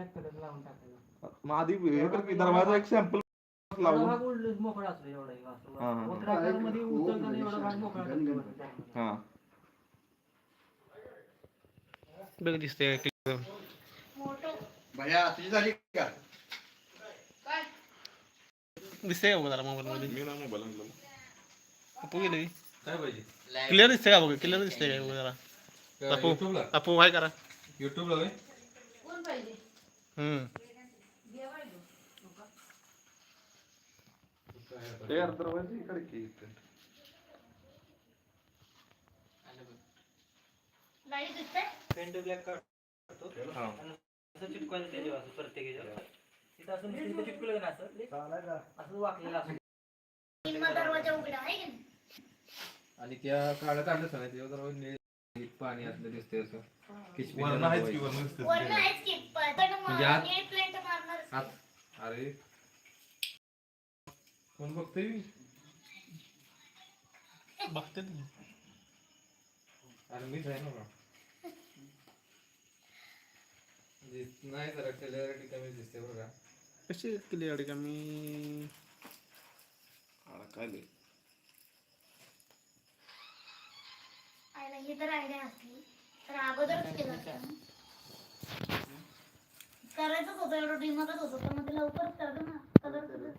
Black colour लावून टाकायला मग आधी हे कर की दरवाजा एक सॅम्पल एवढा लावून. भाग उडलं मोकळा असतो एवढा एक असतो. हा, हा. वक्र आकारामध्ये उचलताना एवढा भाग मोकळा असतो. हा. बघ दिसते भैया तुझी झाली का? दिसते का बघ जरा मोबाईल मध्ये मी ना मोबाईल आणला अपू गेले. काय पाहिजे? क्लिअर दिसते का बघ? क्लिअर दिसते का बघ जरा? अपू युट्यूबला अपू हाय करा. युट्यूबला होय? यार दरवाजा इकडे की पेंट ब्लॅक काढतो. हा. असं चिटकवायचं त्याच्यावर असं प्रत्येक. इथं असं नुसतं ना असं? असं वाकलेलं असं? आणि त्या काळं काढलं ना त्याच्यावर जरा निळ पाणी असलं दिसते असं. किचमिच वर्ण आहेच की वर्ण दिसते वरनं आहेच की, पण मग म्हणजे आत- नीट प्लेट मारणार आत अरे. कोण बघतोय? बघते तुम्ही. अरे मीच आहे ना बा. दिस- नाही जरा क्लिअरिटी कमी दिसते बरं का. कशी क्लिअर का मी काय लय. आयला ही तर आयडिया असली तर अगोदरच केलं असतं. करायचंच होतं एवढं डिमाकच होतं पण मग ते लवकरच करतो ना कलर कलर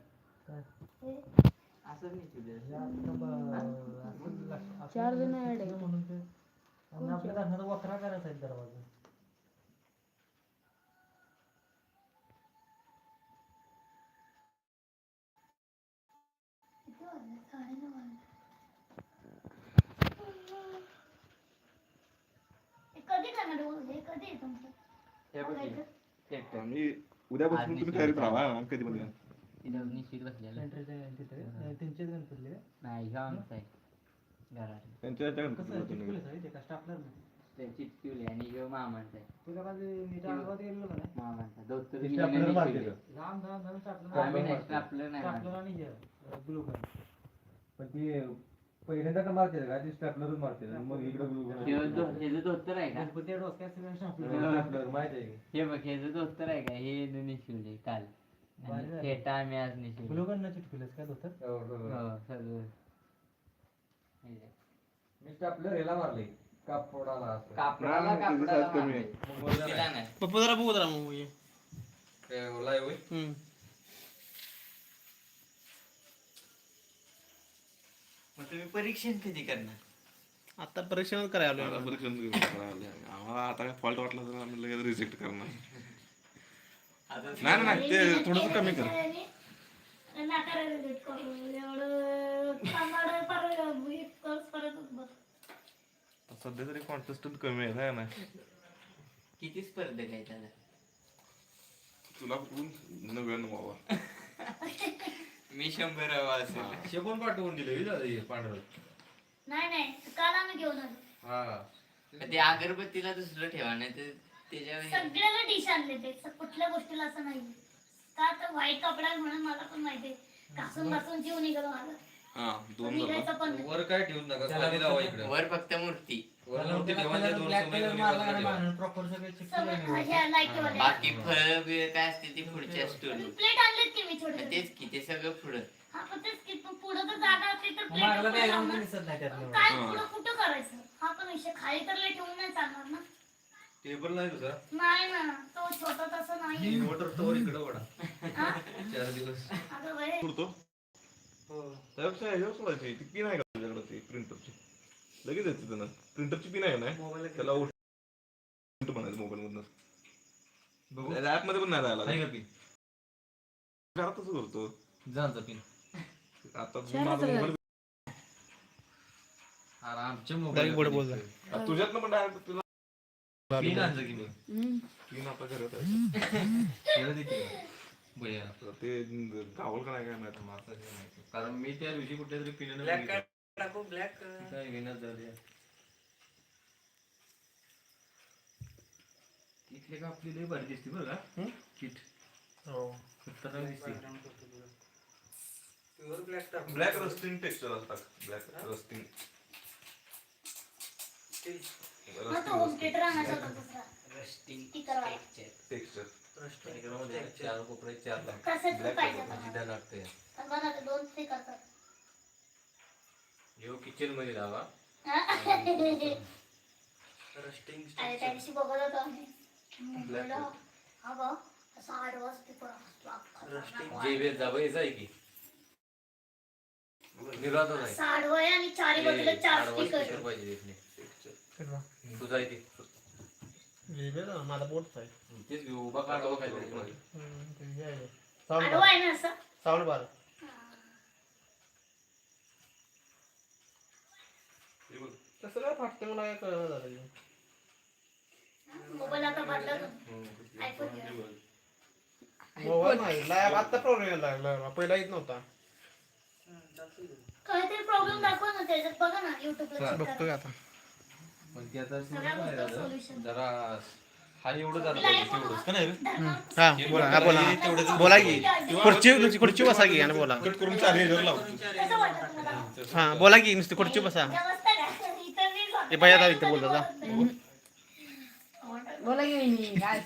असं नाही केलं. आता ब- असं लक्ष- असं चार जण add आहे. म्हणून ते आणि आपल्या घरात वक्रा करायचा आहे दरवाजा किती वाजले? साडेनऊ वाजले. हे कधी आहे हे बघ हे. उद्यापासून तुम्ही तयारीत राहा हा, कधी पण या. तिथे अं, त्यांचेच गणपती. नाही ह्यो आमचा आहे घरात त्यांच्या ह्याच्या कसं गणपतीला आहे? तुम्ही. चिटकवलंच आहे ते का स्टापलर नाही त्यांची चिटकिवली आणि ह्यो मामांचा आहे तुला मी गेलेलो का नाही मामांचा धोतर ते हिने stapler नाही मारते शिवले. का? लांब लांब लांब स्टापलर आम्ही नाही स्टापलर नाही स्टापलर मारत. आणि ब्लू कलर पण ती पहिल्यांदा का मारते का ती स्टॅपलरच मारते मग इकडे ह्यो धो- ह्याचं धोतर आहे का गणपती डोसक्यात सगळं स्टापलर स्टॅपलर माहिती आहे का? हे बघ ह्याचं धोतर आहे का हे हिने नाही शिवले काल आणि. फेटा आम्ही आज नाही शिवले ब्लू कलर चिटकवलंस का धोतर हो, हो, हो. हो सगळं हे जे. मी स्टॅपलर ह्याला मारले कापडाला असं. कापडाला नाही, त्याची कापडाला size कमी आहे. मारले. मग मला तिला नाही पप्पू जरा बघू जरा मग हे. काय ओला आहे होय? हम्म तुम्ही परीक्षण कधी करणार? आता परीक्षण करायला आता आलोय परीक्षण घेऊन करायला. आम्हाला आता काय फॉल्ट वाटला तर आम्ही लगेच रिजेक्ट करणार. आता नाही नाही, नाही ते थोडस कमी कर. सध्या तरी कॉन्टेस्टंट कमी आहे है ना? किती स्पर्धक आहे त्याला तुला कुठून? नव्याण्णव बाबा. मी शंभर असेल. कोण पाठवून दिले? हे हे पांढरं. नाही नाही काल आम्ही घेऊन आलो. हा. ते अगरबत्तीला दुसरं ठेवा नाही तर त्याच्यावर सगळ्याला डिश आणले ते. स- कुठल्या गोष्टीला असं नाही. का तर व्हाईट कपडा आहे म्हणून मला पण माहिती घासून घासून जीव निघालो माझा. हा पण दोन निघायचं झालं पण नाही. वर काय ठेवून नका खाली लावा इकडे. वर फक्त मूर्ती. प्रॉपर बाकी फळ बिळ काय असते ती पुढच्या स्टोर प्लेट आणलेत की मी थोडे तेच की ते सगळं पुढं. हा पण तेच की पण पुढं तर जागा असली तर plate मागला पुढं काय लावणार. दिसत नाही त्यातलं काय पुढं कुठं करायचं? हा पण विषय खाली तर लय ठेवून नाही चालणार ना. टेबल नाही तुझा? नाही ना तो छोटा तसं नाही. इन्व्हर्टर तोवर इकडे वडा. हा? चार दिवस. अगं बाई, पुरतो त्यापेक्षा ह्याच्यावर सोडायची ती पिन आहे का तुझ्याकडे ती प्रिंटरची लगेच येते त्यांना प्रिंटरची पिन आहे ना? मोबाईल त्याला प्रिंट बनायचं मोबाईल मधनं बघू. ऍपमध्ये पण नाही पिन घरातच करतो जाणचा पिन आता माझा मोबाईल अरे आमच्या बोल बोल. मोबाईल तुझ्यातनं पण डायरेक्ट तुला पिन आणलं की मी. पिन आता घरात आहे. त्याला दे की. बया. तर ते गावल का नाही काय माहिती. हे. कारण मी त्या दिवशी कुठल्या तरी पिण्यानं ब्लॅक. टाकू ब्लॅक काय झाली इथे का आपली लई भारी दिसते बरं का? किट. हो. खतरनाक दिसते. ब्लॅक रस्टिंग टेक्स्चर असतात. ब्लॅक रस्टिंग टेक्स्चर चार कोपरे चार लागते किचनमध्ये लावा. रस्टिंग अरे त्या दिवशी बघत होतो आम्ही मुंबईला हा बघ असा आडवा स्पीकर असतो जे जावं आहे की? निर्वात नाही असा आडवा आहे आणि चारी बाजूला चार स्पीकर पाहिजे तिथले. तुझा आहे ते. माझा बोट आहे तेच घेऊ. उभा काहीतरी आडवा आहे. ना असं? साऊंड बार तसं काय फाटते मला काय कळलं झालं मोबाईल आता बदला आयफोन घ्या. मोबाईल नाही लॅब आता प्रॉब्लेम लागला पहिला येत नव्हता. काहीतरी प्रॉब्लेम दाखवा ना त्याच्यात बघा ना युट्यूबला बघतोय आता. पण ती आता सगळ्या काय गोष्टी झालं सोल्युशन जरा हा एवढं झालं पाहिजे तेवढंच का नाही? हा बोला हा बोला. बोला की. खुर्ची खुर्ची बसा की आणि बोला. कट करून चार ह्याच्यावर लावतो कसं वाटतं तुम्हाला? हा बोला की नुसती खुर्ची बसा. इतर बाई आता इथं बोलतो. बोला की मी काय.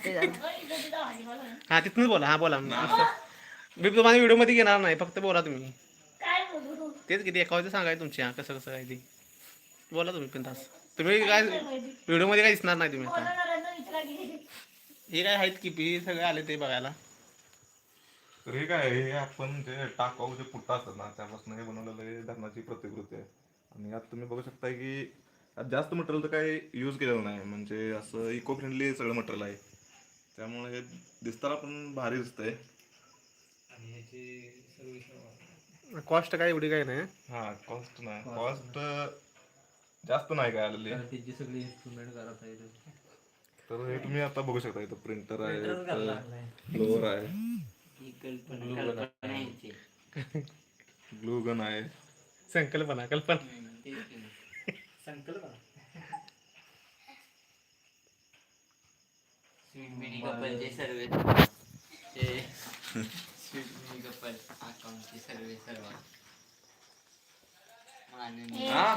हा तिथूनच बोला. हा बोला. मी तुम्हाला व्हिडिओमध्ये घेणार नाही. फक्त बोला तुम्ही. तेच किती एका सांगाय तुमची. हा कसं कसं काय ते. बोला तुम्ही पण तास. तुम्ही काय व्हिडिओमध्ये काय दिसणार नाही तुम्ही आता. हे काय आहेत की पी सगळे आले ते बघायला? तर हे काय? हे आपण जे टाकाऊ जे पुट्टा असतात ना त्यापासून हे बनवलेलं हे धरणाची प्रतिकृती आहे. आणि यात तुम्ही बघू शकता की जास्त मटेरियल तर काही यूज केलेलं नाही. म्हणजे असं इको फ्रेंडली सगळं मटेरियल आहे. त्यामुळे हे दिसताना पण भारी दिसतंय. आणि ह्याची सर्विस कॉस्ट काय एवढी काय नाही. हा कॉस्ट नाही. कॉस्ट जास्त नाही काय आलेली. कारण त्याची सगळी इन्स्ट्रुमेंट घरात आहे तर हे तुम्ही आता बघू शकता इथं प्रिंटर आहे. फ्लोअर आहे. ही कल्पना कल्पना यांची ग्लू गन आहे. संकल्पना कल्पना हम्म, तेच की. संकल्पना स्वीट मिनी कपलचे सर्व ते मिनी कपल अकाउंटचे सर्व सर्व माननीय हा?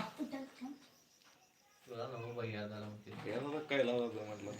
तुला नको बाई याला काय लावायचं म्हटलं